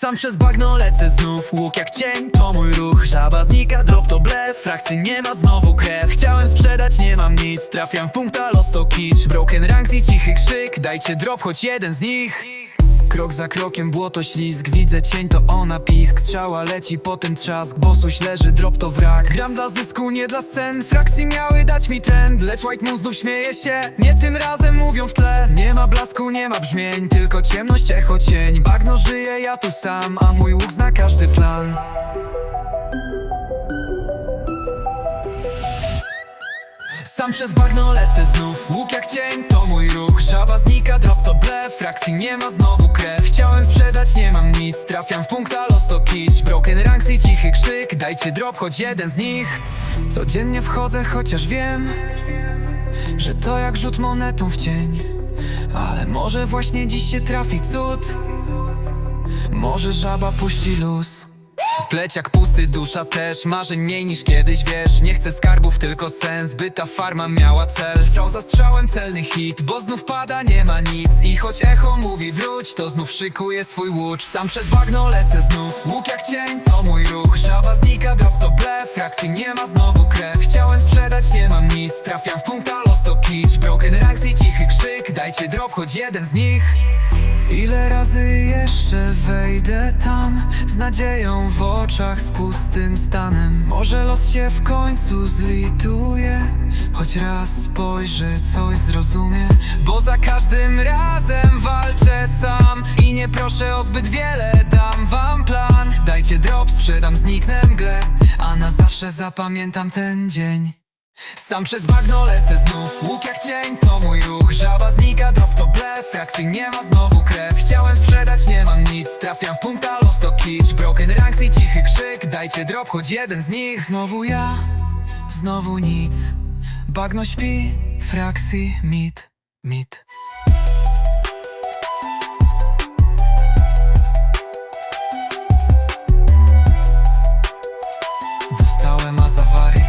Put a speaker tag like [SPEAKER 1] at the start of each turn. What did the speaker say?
[SPEAKER 1] Sam przez bagno lecę znów. Łuk jak cień, to mój ruch. Żaba znika, drop to blef. Fraksy nie ma znowu krew. Chciałem sprzedać, nie mam nic. Trafiam w punkta, los to kicz. Broken ranks i cichy krzyk. Dajcie drop, choć jeden z nich Krok za krokiem, błoto ślizg. Widzę cień, to ona pisk. Strzała leci, potem trzask. Bosuś leży, drop to wrak. Gram dla zysku, nie dla scen. Frakcji miały dać mi trend. Lecz White Moon znów śmieje się. Nie tym razem mówią w tle. Nie ma blasku, nie ma brzmień. Tylko ciemność, echo, cień. Bagno żyje, ja tu sam. A mój łuk zna każdy plan Sam przez bagno lecę znów. Łuk jak cień, to mój ruch. Żaba znika, drop to blef. Frakcji nie ma znowu krew. Chciałem sprzedać, nie mam nic. Trafiam w punkt, a los to kicz Broken ranks i cichy krzyk. Dajcie drop, choć jeden z nich. Codziennie wchodzę, chociaż wiem Że to jak rzut monetą w cień. Ale może właśnie dziś się trafi cud. Może żaba puści luz Pleciak pusty, dusza też Marzeń mniej niż kiedyś, wiesz. Nie chcę skarbów, tylko sens By ta farma miała cel. Strzał za strzałem, celny hit Bo znów pada, nie ma nic. I choć echo mówi wróć To znów szykuje swój łucz Sam przez bagno lecę znów Łuk jak cień, to mój ruch. Żaba znika, drop to blef Frakcji nie ma znowu krew. Chciałem sprzedać, nie mam nic Trafiam w punkt, a los to kicz. Broken ranks i cichy krzyk Dajcie drop, choć jeden z nich. Ile razy jeszcze nadzieją w oczach, z pustym stanem. Może los się w końcu zlituje Choć raz spojrzę, coś zrozumie. Bo za każdym razem walczę sam I nie proszę o zbyt wiele, dam wam plan. Dajcie drop, sprzedam, zniknę mgle A na zawsze zapamiętam ten dzień. Sam przez bagno lecę znów Trafiam w punkt, a los to kicz Broken ranks i cichy krzyk. Dajcie drop, choć jeden z nich. Znowu ja, znowu nic. Bagno śpi, frakcji mit, mit. Dostałem azawari